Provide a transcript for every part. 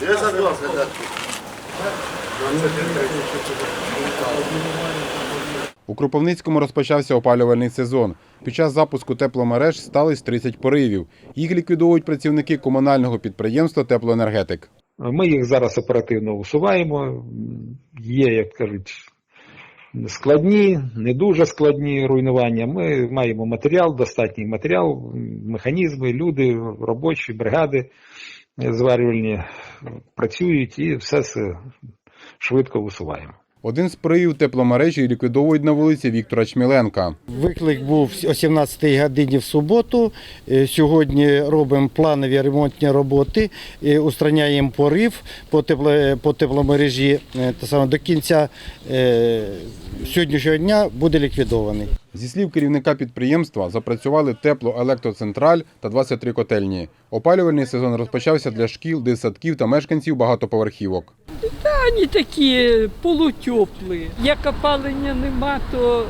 Я согласен, да. У Кропивницькому розпочався опалювальний сезон. Під час запуску тепломереж сталося 30 поривів. Їх ліквідовують працівники комунального підприємства Теплоенергетик. Ми їх зараз оперативно усуваємо. Є, як кажуть, складні, не дуже складні руйнування. Ми маємо матеріал, достатній матеріал, механізми, люди, робочі, бригади зварювальні працюють і все це швидко усуваємо. Один з поривів тепломережі ліквідовують на вулиці Віктора Чміленка. Виклик був о 17 годині в суботу. Е, Сьогодні робимо планові ремонтні роботи, е, устраняємо порив по, тепло, по тепломережі. Е, Те саме до кінця сьогоднішнього дня буде ліквідований. Зі слів керівника підприємства, запрацювали теплоелектроцентраль та 23 котельні. Опалювальний сезон розпочався для шкіл, дитсадків та мешканців багатоповерхівок. Вони такі полутеплі. Як опалення нема, то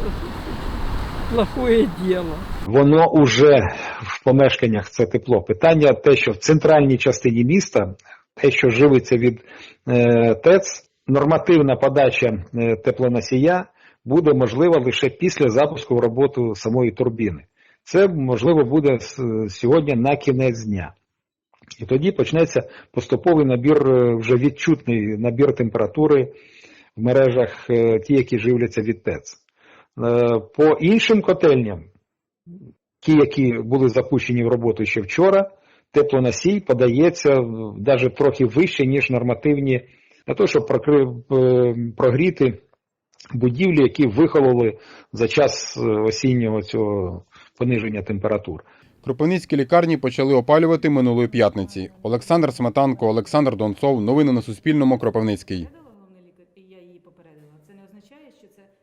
плохое діло. Воно уже в помешканнях це тепло. Питання те, що в центральній частині міста, те, що живиться від е, ТЕЦ, нормативна подача е, теплоносія буде можлива лише після запуску в роботу самої турбіни. Це можливо буде сьогодні на кінець дня. І тоді почнеться поступовий набір, е, вже відчутний набір температури в мережах, е, ті, які живляться від ТЕЦ. Е, По іншим котельням, ті, які були запущені в роботу ще вчора, теплоносій подається навіть трохи вище, ніж нормативні, для того, щоб прогріти будівлі, які вихололи за час осіннього цього пониження температур. Кропивницькі лікарні почали опалювати минулої п'ятниці. Олександр Сметанко, Олександр Донцов. Новини на Суспільному. Кропивницький.